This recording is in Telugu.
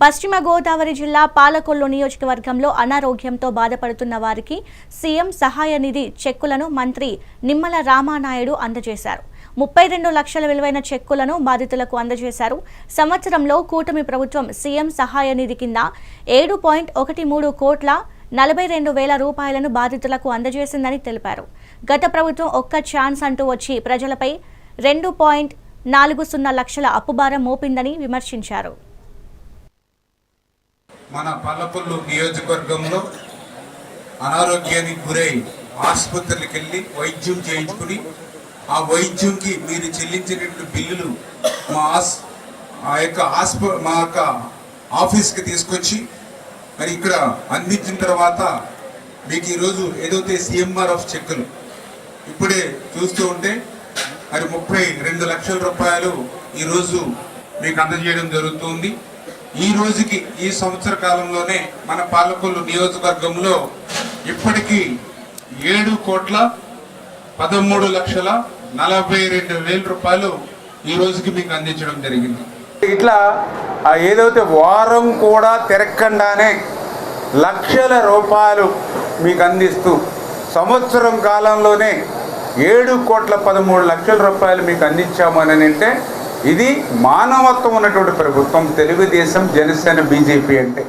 పశ్చిమ గోదావరి జిల్లా పాలకొల్లు నియోజకవర్గంలో అనారోగ్యంతో బాధపడుతున్న వారికి సీఎం సహాయ నిధి చెక్కులను మంత్రి నిమ్మల రామానాయుడు అందజేశారు. ముప్పై రెండు లక్షల విలువైన చెక్కులను బాధితులకు అందజేశారు. సంవత్సరంలో కూటమి ప్రభుత్వం సీఎం సహాయ నిధి కింద ఏడు పాయింట్ ఒకటి మూడు కోట్ల నలభై రెండు వేల రూపాయలను బాధితులకు అందజేసిందని తెలిపారు. గత ప్రభుత్వం ఒక్క ఛాన్స్ అంటూ వచ్చి ప్రజలపై రెండు పాయింట్ నాలుగు సున్నా లక్షల అప్పుభారం మోపిందని విమర్శించారు. మన పల్లపల్లు నియోజకవర్గంలో అనారోగ్యానికి గురై ఆసుపత్రికి వెళ్ళి వైద్యం చేయించుకుని ఆ వైద్యంకి మీరు చెల్లించినటువంటి బిల్లులు మా ఆస్ ఆ యొక్క ఆస్ప మా యొక్క ఆఫీస్కి తీసుకొచ్చి మరి ఇక్కడ అందించిన తర్వాత మీకు ఈరోజు ఏదైతే సిఎంఆర్ఎఫ్ చెక్కులు ఇప్పుడే చూస్తూ ఉంటే మరి ముప్పై రెండు లక్షల రూపాయలు ఈరోజు మీకు అందజేయడం జరుగుతుంది ఈ రోజుకి ఈ సంవత్సర కాలంలోనే మన పాలకొల్లు నియోజకవర్గంలో ఇప్పటికీ ఏడు కోట్ల పదమూడు లక్షల నలభై రెండు వేల రూపాయలు ఈ రోజుకి మీకు అందించడం జరిగింది. ఇట్లా ఏదైతే వారం కూడా తిరగకుండానే లక్షల రూపాయలు మీకు అందిస్తూ సంవత్సరం కాలంలోనే ఏడు కోట్ల పదమూడు లక్షల రూపాయలు మీకు అందించామని అంటే ఇది మానవత్వం ఉన్నటువంటి ప్రభుత్వం తెలుగుదేశం జనసేన బీజేపీ అంటే.